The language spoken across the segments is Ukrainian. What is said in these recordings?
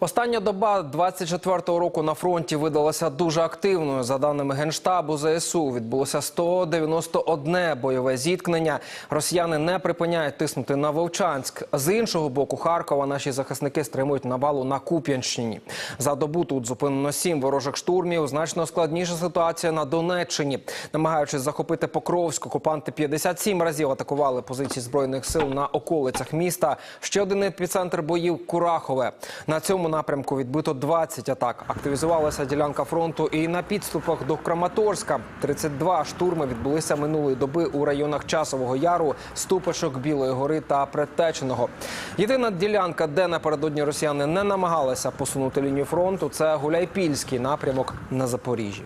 Остання доба 24-го року на фронті видалася дуже активною. За даними генштабу ЗСУ, відбулося 191 бойове зіткнення. Росіяни не припиняють тиснути на Вовчанськ. З іншого боку Харкова наші захисники стримують навалу на Куп'янщині. За добу тут зупинено сім ворожих штурмів. Значно складніша ситуація на Донеччині. Намагаючись захопити Покровськ, окупанти 57 разів атакували позиції збройних сил на околицях міста. Ще один епіцентр боїв Курахове. На цьому напрямку відбито 20 атак. Активізувалася ділянка фронту і на підступах до Краматорська. 32 штурми відбулися минулої доби у районах Часового Яру, Ступочок, Білої гори та Предтеченого. Єдина ділянка, де напередодні росіяни не намагалися посунути лінію фронту, це Гуляйпільський напрямок на Запоріжжі.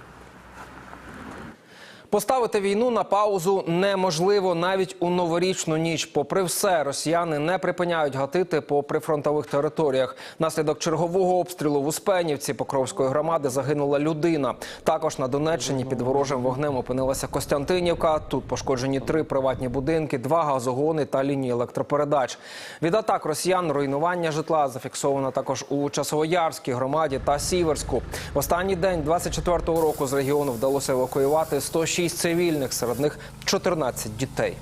Поставити війну на паузу неможливо навіть у новорічну ніч. Попри все, росіяни не припиняють гатити по прифронтових територіях. Наслідок чергового обстрілу в Успенівці Покровської громади загинула людина. Також на Донеччині під ворожим вогнем опинилася Костянтинівка. Тут пошкоджені три приватні будинки, два газогони та лінії електропередач. Від атак росіян руйнування житла зафіксовано також у Часовоярській громаді та Сіверську. В останній день 24-го року з регіону вдалося евакуювати 106 цивільних, серед них 14 дітей.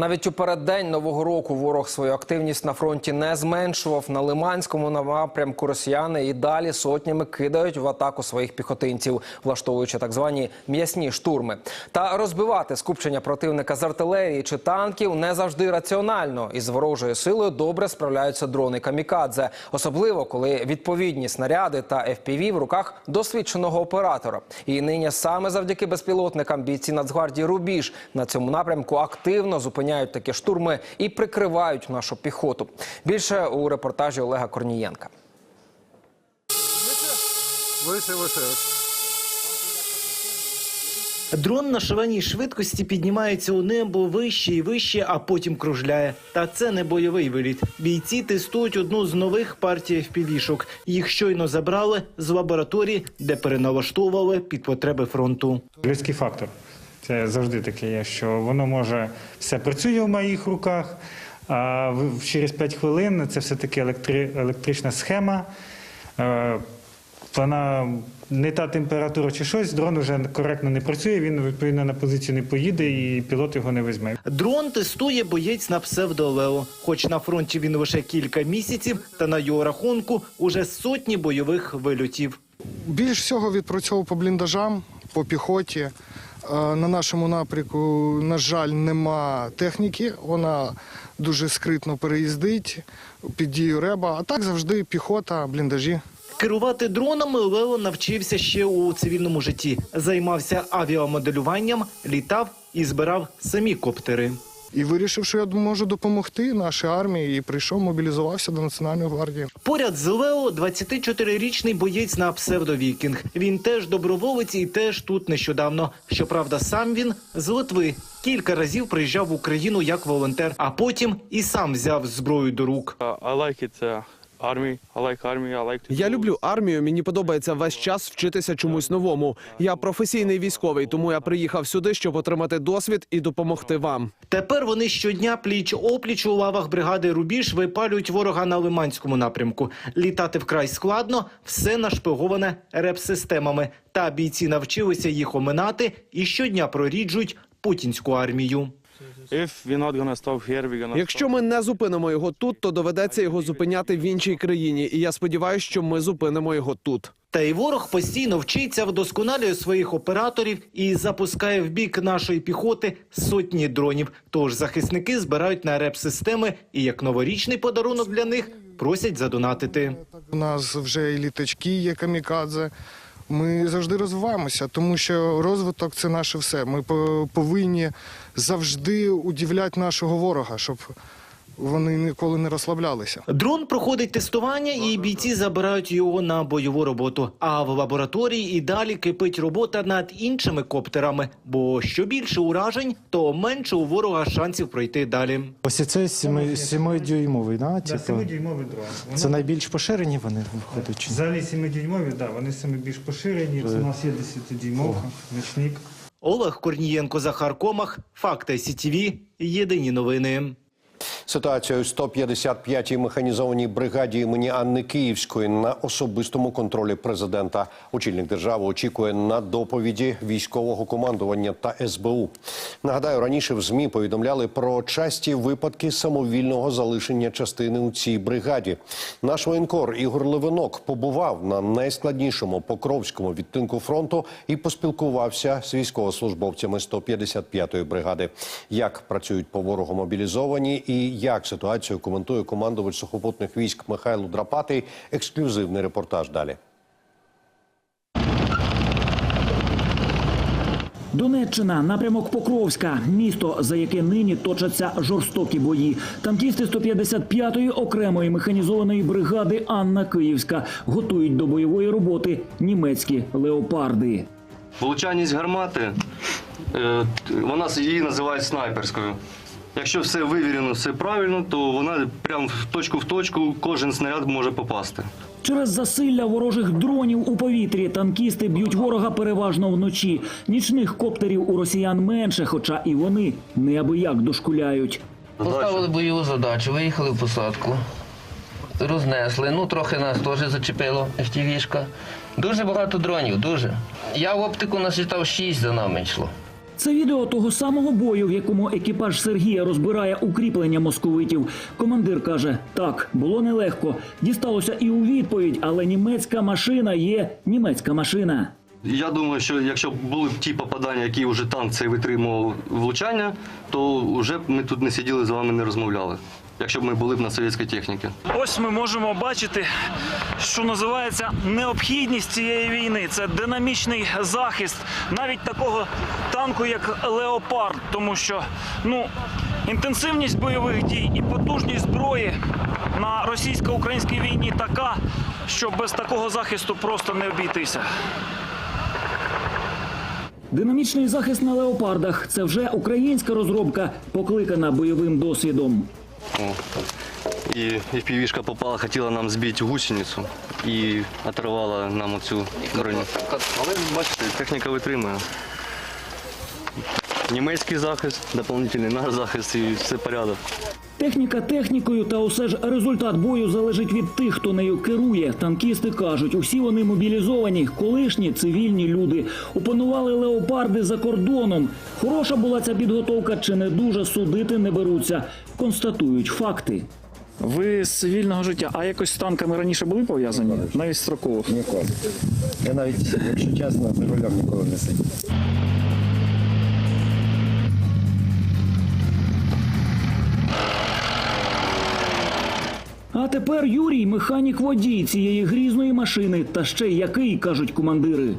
Навіть у переддень нового року ворог свою активність на фронті не зменшував. На Лиманському напрямку росіяни і далі сотнями кидають в атаку своїх піхотинців, влаштовуючи так звані м'ясні штурми. Та розбивати скупчення противника з артилерії чи танків не завжди раціонально. Із ворожою силою добре справляються дрони камікадзе, особливо коли відповідні снаряди та FPV в руках досвідченого оператора. І нині саме завдяки безпілотникам бійці Нацгвардії Рубіж на цьому напрямку активно зупиняють такі штурми і прикривають нашу піхоту. Більше у репортажі Олега Корнієнка. Вище, вище. Дрон на шаленій швидкості піднімається у небо вище і вище, а потім кружляє. Та це не бойовий виліт. Бійці тестують одну з нових партій впівішок. Їх щойно забрали з лабораторії, де переналаштовували під потреби фронту. Людський фактор. Це завжди таке є, що воно може все працює в моїх руках, а через 5 хвилин це все-таки електри, електрична схема. Е, Вона не та температура чи щось, дрон вже коректно не працює, він відповідно на позицію не поїде і пілот його не візьме. Дрон тестує боєць на псевдолео. Хоч на фронті він лише кілька місяців, та на його рахунку уже сотні бойових вильотів. Більш всього відпрацьовував по бліндажам, по піхоті. На нашому напрямку, на жаль, нема техніки. Вона дуже скритно переїздить під дію реба. А так завжди піхота, бліндажі. Керувати дронами Лео навчився ще у цивільному житті. Займався авіамоделюванням, літав і збирав самі коптери. І вирішив, що я можу допомогти нашій армії, і прийшов, мобілізувався до Національної гвардії. Поряд з Лео 24-річний боєць на псевдовікінг. Він теж доброволець і теж тут нещодавно. Щоправда, сам він з Литви. Кілька разів приїжджав в Україну як волонтер, а потім і сам взяв зброю до рук. А I like it. To Я люблю армію. Мені подобається весь час вчитися чомусь новому. Я професійний військовий, тому я приїхав сюди, щоб отримати досвід і допомогти вам. Тепер вони щодня пліч опліч у лавах бригади Рубіж випалюють ворога на Лиманському напрямку. Літати вкрай складно, все нашпиговане реп-системами. Та бійці навчилися їх оминати і щодня проріджують путінську армію. If we're not gonna stop here, we're gonna. Якщо ми не зупинимо його тут, то доведеться його зупиняти в іншій країні. І я сподіваюся, що ми зупинимо його тут. Та й ворог постійно вчиться, вдосконалює своїх операторів і запускає в бік нашої піхоти сотні дронів. Тож захисники збирають на реп-системи і як новорічний подарунок для них просять задонатити. У нас вже і літачки є камікадзе. Ми завжди розвиваємося, тому що розвиток це наше все. Ми по- повинні завжди удивляти нашого ворога, щоб вони ніколи не розслаблялися. Дрон проходить тестування, і бійці забирають його на бойову роботу. А в лабораторії і далі кипить робота над іншими коптерами. Бо що більше уражень, то менше у ворога шансів пройти далі. Ось це 7-дюймовий, да? Да, Типу, 7-дюймовий дрон. Воно- це найбільш поширені вони виходять. чи ні? Взагалі 7-дюймові, да, вони саме більш поширені. Це у нас є 10-дюймовка. Олег Корнієнко, Захар Комах, Факти СІТВ, Єдині новини. Ситуація у 155-й механізованій бригаді імені Анни Київської на особистому контролі президента. Очільник держави очікує на доповіді військового командування та СБУ. Нагадаю, раніше в змі повідомляли про часті випадки самовільного залишення частини у цій бригаді. Наш воєнкор Ігор Левинок побував на найскладнішому покровському відтинку фронту і поспілкувався з військовослужбовцями 155-ї бригади. Як працюють по ворогу мобілізовані і як ситуацію коментує командувач сухопутних військ Михайло Драпатий. Ексклюзивний репортаж далі. Донеччина, напрямок Покровська, місто, за яке нині точаться жорстокі бої. Танкісти 155-ї окремої механізованої бригади Анна Київська готують до бойової роботи німецькі леопарди. Влучальність гармати, е, вона її називають снайперською. Якщо все вивірено, все правильно, то вона прямо в точку в точку кожен снаряд може попасти. Через засилля ворожих дронів у повітрі танкісти б'ють ворога переважно вночі. Нічних коптерів у росіян менше, хоча і вони неабияк дошкуляють. Поставили бойову задачу, виїхали в посадку, рознесли. Ну, трохи нас теж зачепило FTV-шка. Дуже багато дронів, дуже. Я в оптику насчитав 6 за нами йшло. Це відео того самого бою, в якому екіпаж Сергія розбирає укріплення московитів. Командир каже: так, було нелегко. Дісталося і у відповідь, але німецька машина є німецька машина. Я думаю, що якщо були б ті попадання, які вже танк цей витримував влучання, то вже ми тут не сиділи з вами, не розмовляли. Якщо б ми були б на совєтській техніці. Ось ми можемо бачити, що називається необхідність цієї війни. Це динамічний захист навіть такого танку, як Леопард, тому що ну інтенсивність бойових дій і потужність зброї на російсько-українській війні така, що без такого захисту просто не обійтися. Динамічний захист на леопардах це вже українська розробка, покликана бойовим досвідом. І FPV-шка попала, хотіла нам збити гусеницу і оторвала нам оцю броню. Але техніка витримує. Німецький захист, доповнительний наш захист і все порядок. Техніка технікою, та усе ж результат бою залежить від тих, хто нею керує. Танкісти кажуть, усі вони мобілізовані, колишні цивільні люди. Опанували леопарди за кордоном. Хороша була ця підготовка чи не дуже судити не беруться. Констатують факти. Ви з цивільного життя, а якось з танками раніше були пов'язані? Навіть строково. Ніколи. Я навіть, якщо чесно, за рулем ніколи не сидів. А тепер Юрій, механік водій цієї грізної машини, та ще й який кажуть командири.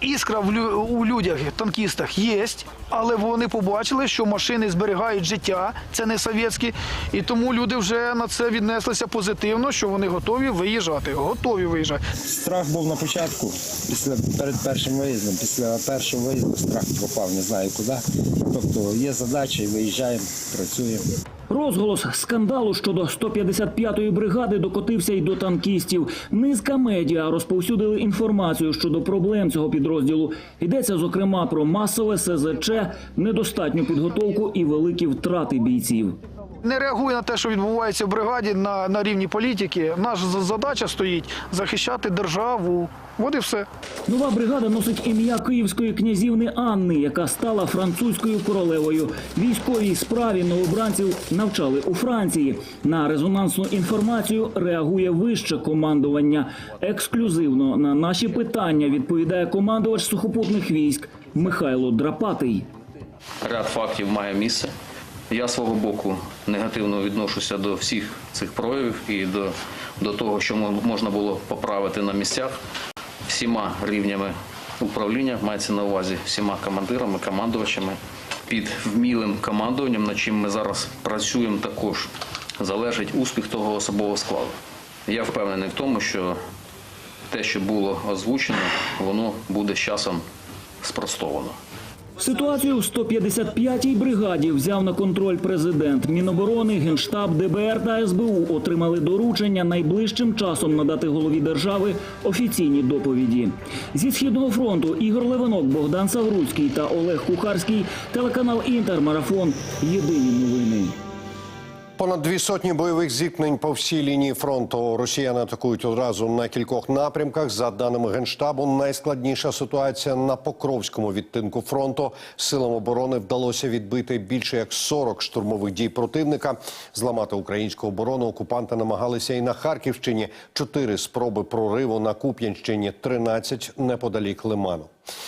Іскра в лю- у людях, танкістах є, але вони побачили, що машини зберігають життя, це не совєтські, і тому люди вже на це віднеслися позитивно, що вони готові виїжджати. Готові виїжджати. Страх був на початку, після перед першим виїздом. Після першого виїзду страх пропав, не знаю куди. Тобто є задача, і виїжджаємо, працюємо. Розголос скандалу щодо 155-ї бригади докотився й до танкістів. Низка медіа розповсюдили інформацію щодо проблем цього підрозділу. Йдеться зокрема про масове СЗЧ, недостатню підготовку і великі втрати бійців. Не реагує на те, що відбувається в бригаді на, на рівні політики. Наша задача стоїть захищати державу. От і все. Нова бригада носить ім'я київської князівни Анни, яка стала французькою королевою. Військовій справі новобранців навчали у Франції. На резонансну інформацію реагує вище командування. Ексклюзивно на наші питання відповідає командувач сухопутних військ Михайло Драпатий. Ряд фактів має місце. Я свого боку негативно відношуся до всіх цих проявів і до, до того, що можна було поправити на місцях всіма рівнями управління, мається на увазі всіма командирами, командувачами під вмілим командуванням, над чим ми зараз працюємо також, залежить успіх того особового складу. Я впевнений в тому, що те, що було озвучено, воно буде з часом спростовано. Ситуацію в 155-й бригаді взяв на контроль президент. Міноборони, Генштаб, ДБР та СБУ отримали доручення найближчим часом надати голові держави офіційні доповіді. Зі східного фронту Ігор Левинок, Богдан Савруцький та Олег Кухарський. Телеканал Інтермарафон. Єдині новини. Понад дві сотні бойових зіткнень по всій лінії фронту. Росіяни атакують одразу на кількох напрямках. За даними генштабу, найскладніша ситуація на Покровському відтинку фронту. Силам оборони вдалося відбити більше як 40 штурмових дій противника. Зламати українську оборону окупанти намагалися і на Харківщині. Чотири спроби прориву на Куп'янщині, 13 неподалік Лиману.